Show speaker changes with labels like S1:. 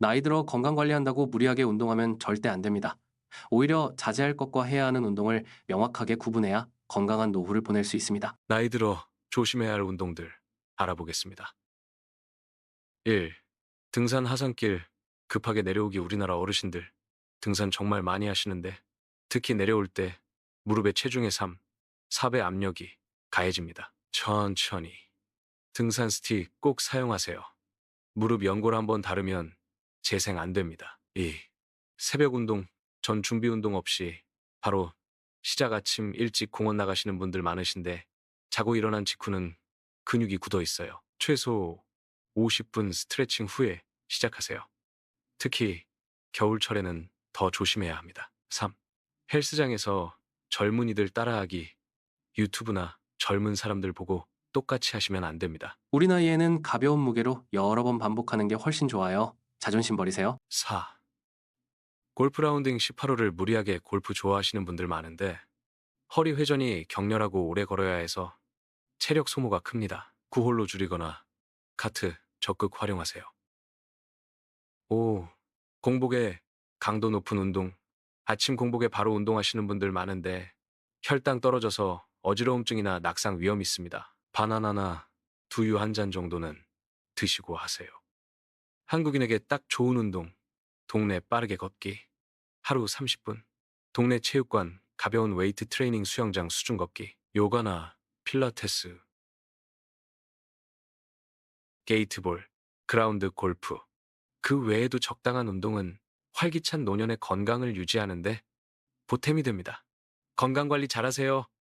S1: 나이 들어 건강 관리한다고 무리하게 운동하면 절대 안 됩니다. 오히려 자제할 것과 해야 하는 운동을 명확하게 구분해야 건강한 노후를 보낼 수 있습니다.
S2: 나이 들어 조심해야 할 운동들 알아보겠습니다. 1. 등산 하산길 급하게 내려오기 우리나라 어르신들 등산 정말 많이 하시는데 특히 내려올 때 무릎의 체중의 3, 4배 압력이 가해집니다. 천천히. 등산 스틱 꼭 사용하세요. 무릎 연골 한번 다르면 재생 안 됩니다. 2. 새벽 운동, 전 준비 운동 없이 바로 시작 아침 일찍 공원 나가시는 분들 많으신데 자고 일어난 직후는 근육이 굳어 있어요. 최소 50분 스트레칭 후에 시작하세요. 특히 겨울철에는 더 조심해야 합니다. 3. 헬스장에서 젊은이들 따라하기 유튜브나 젊은 사람들 보고 똑같이 하시면 안 됩니다.
S1: 우리 나이에는 가벼운 무게로 여러 번 반복하는 게 훨씬 좋아요. 자존심 버리세요.
S2: 4. 골프 라운딩 18호를 무리하게 골프 좋아하시는 분들 많은데 허리 회전이 격렬하고 오래 걸어야 해서 체력 소모가 큽니다. 9홀로 줄이거나 카트 적극 활용하세요. 5. 공복에 강도 높은 운동. 아침 공복에 바로 운동하시는 분들 많은데 혈당 떨어져서 어지러움증이나 낙상 위험 있습니다. 바나나나 두유 한 잔 정도는 드시고 하세요. 한국인에게 딱 좋은 운동. 동네 빠르게 걷기. 하루 30분. 동네 체육관 가벼운 웨이트 트레이닝 수영장 수중 걷기. 요가나 필라테스. 게이트볼, 그라운드 골프. 그 외에도 적당한 운동은 활기찬 노년의 건강을 유지하는데 보탬이 됩니다. 건강 관리 잘하세요.